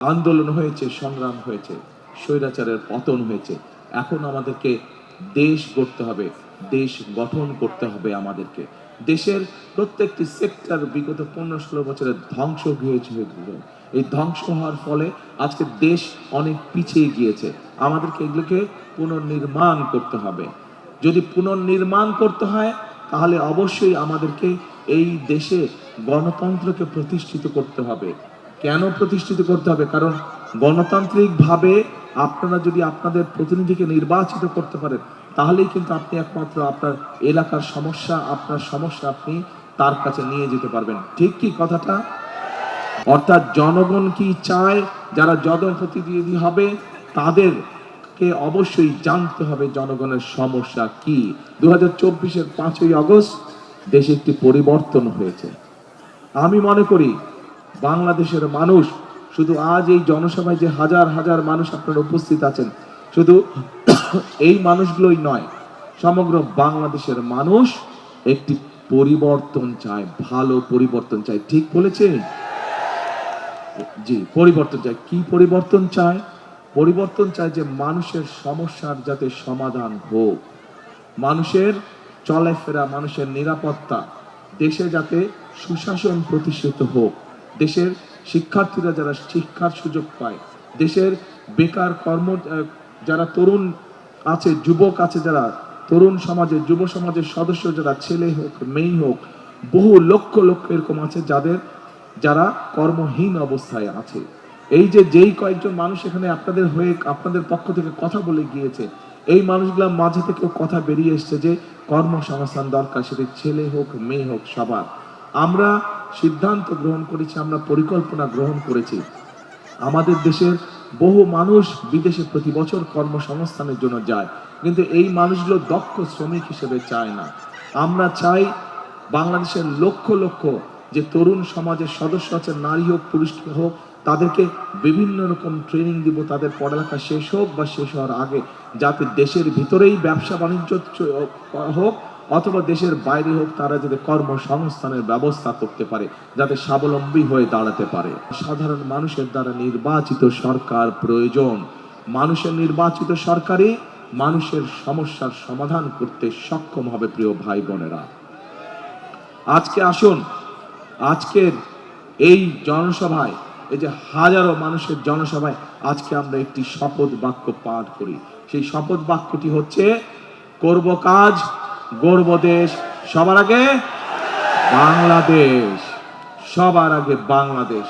আন্দোলন হয়েছে, সংগ্রাম হয়েছে, স্বৈরাচারের পতন হয়েছে। এখন আমাদেরকে দেশ গড়তে হবে, দেশ গঠন করতে হবে আমাদেরকে। দেশের প্রত্যেকটি সেক্টর বিগত পনেরো ষোলো বছরের ধ্বংস হয়েছে। এই ধ্বংস হওয়ার ফলে আজকে দেশ অনেক পিছিয়ে গিয়েছে। আমাদেরকে এগুলোকে পুনর্নির্মাণ করতে হবে। যদি পুনর্নির্মাণ করতে হয়, তাহলে অবশ্যই আমাদেরকে এই দেশে গণতন্ত্রকে প্রতিষ্ঠিত করতে হবে। কেন প্রতিষ্ঠিত করতে হবে? কারণ গণতান্ত্রিকভাবে আপনারা যদি আপনাদের প্রতিনিধিকে নির্বাচিত করতে পারেন, তাহলেই কিন্তু আপনি একমাত্র আপনার এলাকার সমস্যা, আপনার সমস্যা আপনি তার কাছে নিয়ে যেতে পারবেন। ঠিক কি কথাটা? অর্থাৎ জনগণ কি চায়, যারা জনপ্রতিনিধি হবে, তাদেরকে অবশ্যই জানতে হবে জনগণের সমস্যা কি। দু হাজার চব্বিশের পাঁচই আগস্ট দেশে একটি পরিবর্তন হয়েছে। আমি মনে করি বাংলাদেশের মানুষ শুধু আজ এই জনসভায় যে হাজার হাজার মানুষ আপনারা উপস্থিত আছেন, শুধু এই মানুষগুলোই নয়, সমগ্র বাংলাদেশের মানুষ একটি পরিবর্তন চায়, ভালো পরিবর্তন চায়। ঠিক বলেছে জি, পরিবর্তন চায়। কি পরিবর্তন চায়? পরিবর্তন চায় যে মানুষের সমস্যার যাতে সমাধান হোক। মানুষের চলাফেরা, মানুষের নিরাপত্তা, দেশে যাতে সুশাসন প্রতিষ্ঠিত হোক। দেশের শিক্ষার্থীরা যারা শিক্ষার সুযোগ পায়, দেশের বেকার কর্ম যারা তরুণ আছে, যুবক আছে যারা, তরুণ সমাজের যুব সমাজের সদস্য যারা, ছেলে হোক, মেয়ে হোক, বহু লক্ষ লক্ষ এরকম আছে যাদের, যারা কর্মহীন অবস্থায় আছে। এই যে যেই কয়েকজন মানুষ এখানে আপনাদের হয়ে, আপনাদের পক্ষ থেকে কথা বলে গিয়েছে, এই মানুষগুলোর মাঝে থেকেও কথা বেরিয়ে এসছে যে কর্মসংস্থান দরকার, সেটি ছেলে হোক, মেয়ে হোক, সবার। আমরা সিদ্ধান্ত গ্রহণ করেছি, আমরা পরিকল্পনা গ্রহণ করেছি। আমাদের দেশের বহু মানুষ বিদেশে প্রতি বছর কর্মসংস্থানের জন্য যায়, কিন্তু এই মানুষগুলো দক্ষ শ্রমিক হিসেবে চায় না। আমরা চাই বাংলাদেশের লক্ষ লক্ষ যে তরুণ সমাজের সদস্য আছে, নারী হোক, পুরুষ হোক, তাদেরকে বিভিন্ন রকম ট্রেনিং দিব, তাদের পড়ালেখা শেষ হোক বা শেষ হওয়ার আগে, যাতে দেশের ভিতরেই ব্যবসা বাণিজ্য হোক অথবা দেশের বাইরে হোক তারা যাতে কর্মসংস্থানের ব্যবস্থা করতে পারে, যাতে স্বাবলম্বী হয়ে দাঁড়াতে পারে। সাধারণ মানুষের দ্বারা নির্বাচিত সরকার প্রয়োজন। মানুষের নির্বাচিত সরকারই মানুষের সমস্যার সমাধান করতে সক্ষম হবে প্রিয় ভাই বোনেরা। আজকে আসুন, আজকের এই জনসভায়, এই যে হাজারো মানুষের জনসভায় আজকে আমরা একটি শপথ বাক্য পাঠ করি। সেই শপথ বাক্যটি হচ্ছে, করব কাজ গর্ব দেশ সবার আগে বাংলাদেশ সবার আগে বাংলাদেশ।